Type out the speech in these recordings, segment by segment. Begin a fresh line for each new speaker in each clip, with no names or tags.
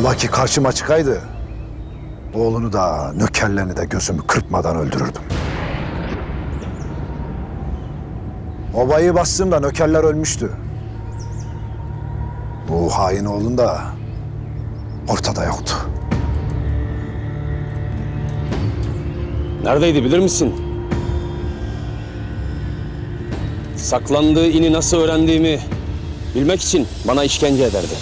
Ola ki karşıma çıkaydı. Oğlunu da nökerlerini de gözümü kırpmadan öldürürdüm. Obayı bastığımda nökerler ölmüştü. Bu hain oğlun da ortada yoktu.
Neredeydi bilir misin? Saklandığı ini nasıl öğrendiğimi bilmek için bana işkence ederdi.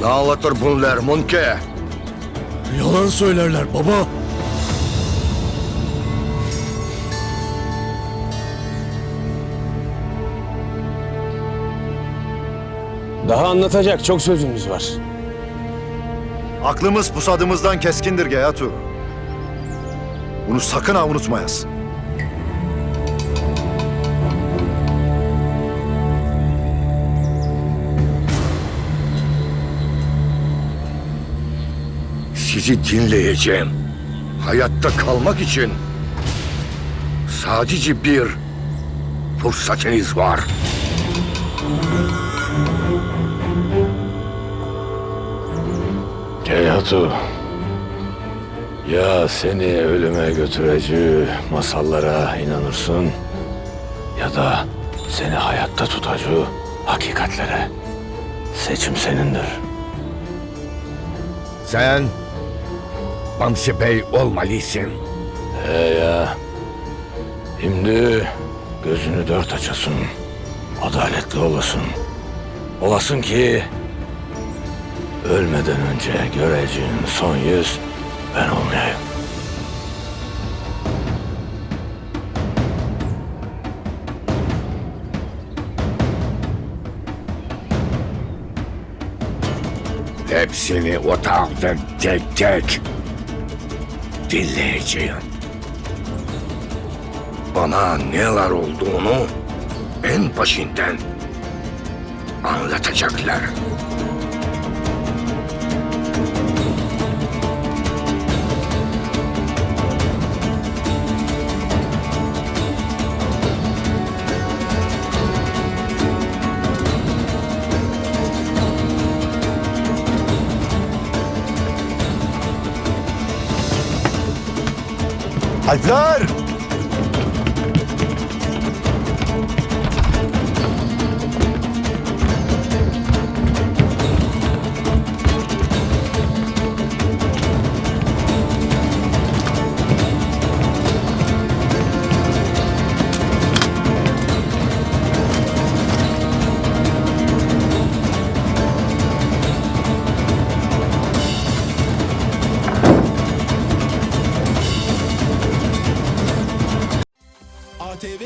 Ne anlatır bunlar Munke?
Yalan söylerler baba.
Daha anlatacak çok sözümüz var.
Aklımız pusadımızdan keskindir Geyatu. Bunu sakın ha unutmayasın.
Sizi dinleyeceğim. Hayatta kalmak için sadece bir fırsatınız var.
Keyhatu, ya seni ölüme götüreceği masallara inanırsın ya da seni hayatta tutacağı hakikatlere. Seçim senindir.
Sen Bamsi Bey olmalısın.
He ya, şimdi gözünü dört açasın, adaletli olasın. Olasın ki ölmeden önce göreceğin son yüz ben olmayayım.
Hepsini otağımdan tek tek dinleyeceğim. Bana neler olduğunu en başından anlatacaklar.
Alpler!